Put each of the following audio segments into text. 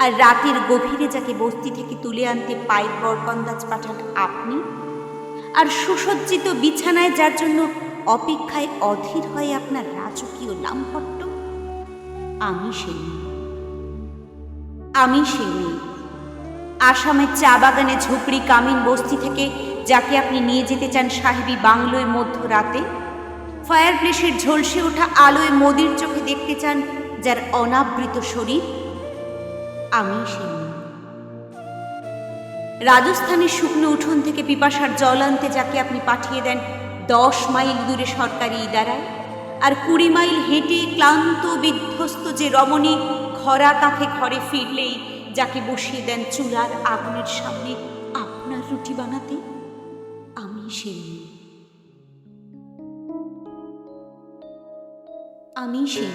আর রাতের গভীরে যাকে বস্তি থেকে তুলে আনতে পায়ের বরকন্দাজ পাঠান আপনি? আর সুসজ্জিত বিছানায় যার জন্য অপেক্ষায় অধীর হয় আপনার রাজকীয় লামপট্ট আমি সেই আমি সেই মেয়ে। আসামের চা বাগানে ঝুপড়ি কামিন বস্তি থেকে যাকে আপনি নিয়ে যেতে চান সাহেবী বাংলোয় মধ্যরাতে? ফায়ার প্লেসের ঝলসে ওঠা আলোয় মোদির চোখে দেখতে চান যার অনাবৃত শরীর? আমি সেই রাজস্থানের শুকনো উঠোন থেকে পিপাসার জল আনতে যাকে আপনি পাঠিয়ে দেন দশ মাইল দূরে সরকারি ইদারায়, আর কুড়ি মাইল হেঁটে ক্লান্ত, বিধ্বস্ত যে রমণী খরা কাঁখে ঘরে ফিরলেই যাকে বসিয়ে দেন চুলার আগুনের সামনে আপনার রুটি বানাতে, আমি সেই আমি সেই।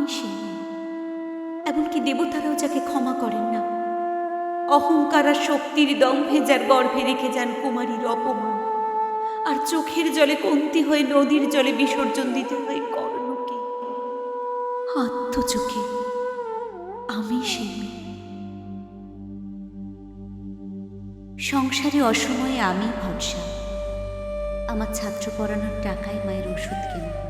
আমি মেয়ে। এমনকি দেবতারাও যাকে ক্ষমা করেন না অহংকার আর শক্তির দম্ভে যার গর্ভে রেখে যান কুমারীর অপমান আর চোখের জলে কন্তি হয়ে নদীর জলে বিসর্জন দিতে হয় কর্ণকে আত্মচোখে, আমি মেয়ে। সংসারে অসময়ে আমি ভরসা আমার ছাত্র পড়ানোর টাকায় মায়ের ওষুধ কেনা।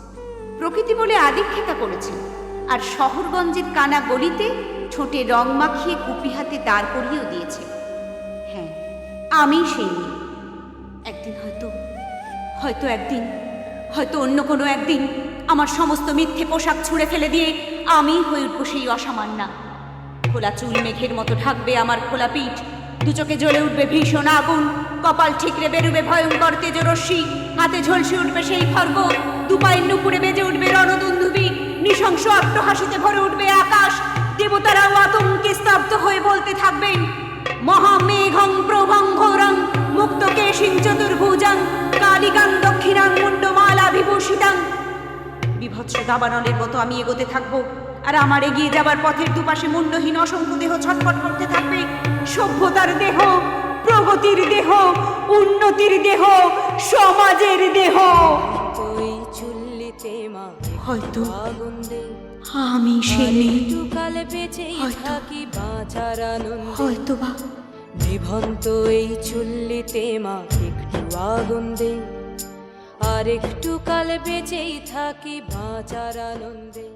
প্রকৃতি বলে আদিক্ষেতা করেছেন। আর শহরগঞ্জের কানা গলিতে ঠোঁটে রং মাখিয়ে কুপি হাতে দাঁড় করিয়েও দিয়েছে। হ্যাঁ আমি সেই মেয়ে। একদিন হয়তো হয়তো একদিন, হয়তো অন্য কোনো একদিন আমার সমস্ত মিথ্যে পোশাক ছুঁড়ে ফেলে দিয়ে আমি হয়ে উঠবো সেই অসামান্যা খোলা চুল মেঘের মতো ঢাকবে আমার খোলা পিঠ। দু চোখে জ্বলে উঠবে ভীষণ আগুন। কপাল ঠিকরে বেরুবে ভয়ঙ্কর তেজরশ্মি। হাতে ঝলসে উঠবে সেই খর্গ দুপায়ের নুপুরে বেজে উঠবে রণদুন্দুবি নৃশংস হাসিতে ভরে উঠবে আকাশ। দেবতারাও আতঙ্কে স্তব্ধ হয়ে বলতে থাকবেন, মহামেঘং প্রভং ঘোরং মুক্ত কেশিং চতুর্ভুজাং কালিকাং দক্ষিণাং মুন্ডমালা বিভূষিতাং বিভৎস দাবানলের মতো আমি এগোতে থাকব। আর আমার এগিয়ে যাবার পথের দুপাশে মুন্ডহীন অসংখ্য দেহ ছটফট করতে থাকবে। সভ্যতার দেহ, প্রগতির দেহ, উন্নতির দেহ, সমাজের দেহ। হয়তো আমি সে মেয়ে হয়তো বা নিভন্ত এই চুল্লিতে মা একটু আগুন দে। আর একটু কাল বেঁচেই থাকি বাঁচার আনন্দে।